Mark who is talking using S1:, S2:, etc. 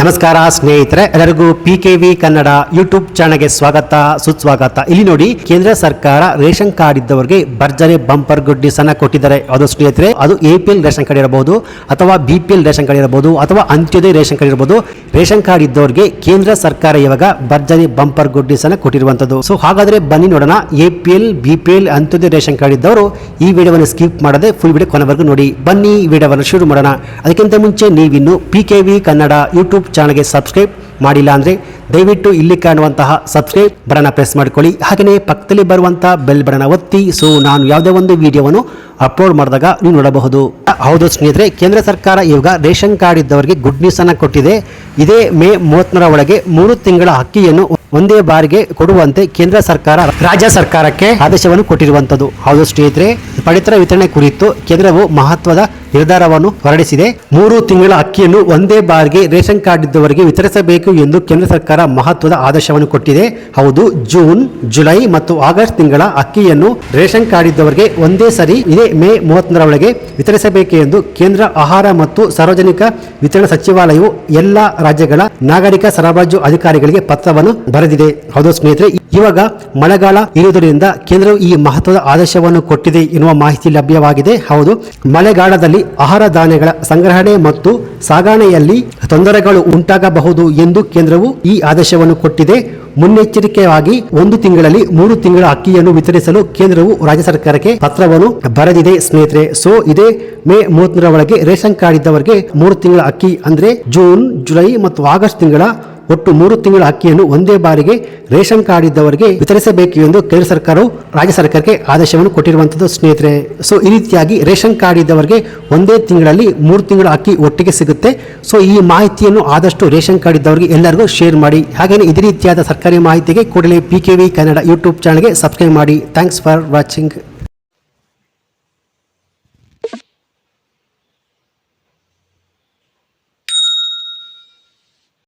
S1: ನಮಸ್ಕಾರ ಸ್ನೇಹಿತರೆ, ಎಲ್ಲರಿಗೂ P K V Kannada YouTube ಚಾನಲ್ಗೆ ಸ್ವಾಗತ, ಸುಸ್ವಾಗತ. ಇಲ್ಲಿ ನೋಡಿ, ಕೇಂದ್ರ ಸರ್ಕಾರ ರೇಷನ್ ಕಾರ್ಡ್ ಇದ್ದವರಿಗೆ ಭರ್ಜರಿ ಬಂಪರ್ ಗುಡ್ಡಿಸ್ ಅನ್ನ ಕೊಟ್ಟಿದ್ದಾರೆ. ಅದು ಸ್ನೇಹಿತರೆ, ಅದು A P L ration card ಇರಬಹುದು, ಅಥವಾ B P L ration card ಇರಬಹುದು, ಅಥವಾ ಅಂತ್ಯೋದಯ ರೇಷನ್ ಕಾರ್ಡ್ ಇರಬಹುದು. ರೇಷನ್ ಕಾರ್ಡ್ ಇದ್ದವರಿಗೆ ಕೇಂದ್ರ ಸರ್ಕಾರ ಇವಾಗ ಭರ್ಜರಿ ಬಂಪರ್ ಗುಡ್ಡಿಸ್ ಅನ್ನ ಕೊಟ್ಟಿರುವಂತದ್ದು ಸೊ ಹಾಗಾದ್ರೆ ಬನ್ನಿ ನೋಡೋಣ A P L B P L Antyodaya ration card ಇದ್ದವರು ಈ ವಿಡಿಯೋವನ್ನು ಸ್ಕಿಪ್ ಮಾಡದೆ ಫುಲ್ ವಿಡಿಯೋ ಕೊನೆವರೆಗೂ ನೋಡಿ. ಬನ್ನಿ ವಿಡಿಯೋವನ್ನು ಶುರು ಮಾಡೋಣ. ಅದಕ್ಕಿಂತ ಮುಂಚೆ ನೀವಿನ್ನು P K V Kannada YouTube ಚಾನಲ್ಗೆ ಸಬ್ಸ್ಕ್ರೈಬ್ ಮಾಡಿಲ್ಲ ಅಂದರೆ ದಯವಿಟ್ಟು ಇಲ್ಲಿ ಕಾಣುವಂತಹ ಸಬ್ಸ್ಕ್ರೈಬ್ ಬಟನ್ ಪ್ರೆಸ್ ಮಾಡ್ಕೊಳ್ಳಿ. ಹಾಗೆಯೇ ಪಕ್ಕದಲ್ಲಿ ಬರುವಂಥ ಬೆಲ್ ಬಟನ್ ಒತ್ತಿ. ಸೊ ನಾನು ಯಾವುದೇ ಒಂದು ವಿಡಿಯೋವನ್ನು ಅಪ್ಲೋಡ್ ಮಾಡಿದಾಗ ನೀವು ನೋಡಬಹುದು. ಹೌದು ಸ್ನೇಹಿತರೆ, ಕೇಂದ್ರ ಸರ್ಕಾರ ಇವಾಗ ರೇಷನ್ ಕಾರ್ಡ್ ಇದ್ದವರಿಗೆ ಗುಡ್ ನ್ಯೂಸ್ ಅನ್ನ ಕೊಟ್ಟಿದೆ. ಇದೇ ಮೇ ಮೂವತ್ತರ ಒಳಗೆ ಮೂರು ತಿಂಗಳ ಅಕ್ಕಿಯನ್ನು ಒಂದೇ ಬಾರಿಗೆ ಕೊಡುವಂತೆ ಕೇಂದ್ರ ಸರ್ಕಾರ, ರಾಜ್ಯ ಸರ್ಕಾರಕ್ಕೆ ಆದೇಶವನ್ನು ಕೊಟ್ಟಿರುವಂತದ್ದು ಹೌದು ಸ್ನೇಹಿತರೆ, ಪಡಿತರ ವಿತರಣೆ ಕುರಿತು ಕೇಂದ್ರವು ಮಹತ್ವದ ನಿರ್ಧಾರವನ್ನು ಹೊರಡಿಸಿದೆ. ಮೂರು ತಿಂಗಳ ಅಕ್ಕಿಯನ್ನು ಒಂದೇ ಬಾರಿಗೆ ರೇಷನ್ ಕಾರ್ಡ್ ಇದ್ದವರಿಗೆ ವಿತರಿಸಬೇಕು ಎಂದು ಕೇಂದ್ರ ಸರ್ಕಾರ ಮಹತ್ವದ ಆದೇಶವನ್ನು ಕೊಟ್ಟಿದೆ. ಹೌದು, ಜೂನ್, ಜುಲೈ ಮತ್ತು ಆಗಸ್ಟ್ ತಿಂಗಳ ಅಕ್ಕಿಯನ್ನು ರೇಷನ್ ಕಾರ್ಡ್ ಇದ್ದವರಿಗೆ ಒಂದೇ ಸರಿ ಇದೇ ಮೇ ಮೂವತ್ತೊಂದರ ಒಳಗೆ ವಿತರಿಸಬೇಕು ಎಂದು ಕೇಂದ್ರ ಆಹಾರ ಮತ್ತು ಸಾರ್ವಜನಿಕ ವಿತರಣಾ ಸಚಿವಾಲಯವು ಎಲ್ಲ ರಾಜ್ಯಗಳ ನಾಗರಿಕ ಸರಬರಾಜು ಅಧಿಕಾರಿಗಳಿಗೆ ಪತ್ರವನ್ನು ಬರೆದಿದೆ. ಹೌದು ಸ್ನೇಹಿತರೆ, ಇವಾಗ ಮಳೆಗಾಲ ಇರುವುದರಿಂದ ಕೇಂದ್ರವು ಈ ಮಹತ್ವದ ಆದೇಶವನ್ನು ಕೊಟ್ಟಿದೆ ಎನ್ನುವ ಮಾಹಿತಿ ಲಭ್ಯವಾಗಿದೆ. ಹೌದು, ಮಳೆಗಾಲದಲ್ಲಿ ಆಹಾರ ಧಾನ್ಯಗಳ ಸಂಗ್ರಹಣೆ ಮತ್ತು ಸಾಗಣೆಯಲ್ಲಿ ತೊಂದರೆಗಳು ಉಂಟಾಗಬಹುದು ಎಂದು ಕೇಂದ್ರವು ಈ ಆದೇಶವನ್ನು ಕೊಟ್ಟಿದೆ. ಮುನ್ನೆಚ್ಚರಿಕೆಯಾಗಿ ಒಂದು ತಿಂಗಳಲ್ಲಿ ಮೂರು ತಿಂಗಳ ಅಕ್ಕಿಯನ್ನು ವಿತರಿಸಲು ಕೇಂದ್ರವು ರಾಜ್ಯ ಸರ್ಕಾರಕ್ಕೆ ಪತ್ರವನ್ನು ಬರೆದಿದೆ ಸ್ನೇಹಿತರೆ. ಸೊ, ಇದೇ ಮೇ ಮೂವತ್ತರ ಒಳಗೆ ರೇಷನ್ ಕಾರ್ಡ್ ಇದ್ದವರಿಗೆ ಮೂರು ತಿಂಗಳ ಅಕ್ಕಿ ಅಂದ್ರೆ ಜೂನ್, ಜುಲೈ ಮತ್ತು ಆಗಸ್ಟ್ ತಿಂಗಳ ಒಟ್ಟು ಮೂರು ತಿಂಗಳ ಅಕ್ಕಿಯನ್ನು ಒಂದೇ ಬಾರಿಗೆ ರೇಷನ್ ಕಾರ್ಡ್ ಇದ್ದವರಿಗೆ ವಿತರಿಸಬೇಕು ಎಂದು ಕೇಂದ್ರ ಸರ್ಕಾರವು ರಾಜ್ಯ ಸರ್ಕಾರಕ್ಕೆ ಆದೇಶವನ್ನು ಕೊಟ್ಟಿರುವಂತದ್ದು, ಸ್ನೇಹಿತರೆ. ಸೊ, ಈ ರೀತಿಯಾಗಿ ರೇಷನ್ ಕಾರ್ಡ್ ಇದ್ದವರಿಗೆ ಒಂದೇ ತಿಂಗಳಲ್ಲಿ ಮೂರು ತಿಂಗಳ ಅಕ್ಕಿ ಒಟ್ಟಿಗೆ ಸಿಗುತ್ತೆ. ಸೊ, ಈ ಮಾಹಿತಿಯನ್ನು ಆದಷ್ಟು ರೇಷನ್ ಕಾರ್ಡ್ ಇದ್ದವರಿಗೆ ಎಲ್ಲರಿಗೂ ಶೇರ್ ಮಾಡಿ. ಹಾಗೆಯೇ ಇದೇ ರೀತಿಯಾದ ಸರ್ಕಾರಿ ಮಾಹಿತಿಗೆ ಕೂಡಲೇ P K V Kannada YouTube ಚಾನಲ್ಗೆ ಸಬ್ಸ್ಕ್ರೈಬ್ ಮಾಡಿ. Thanks for watching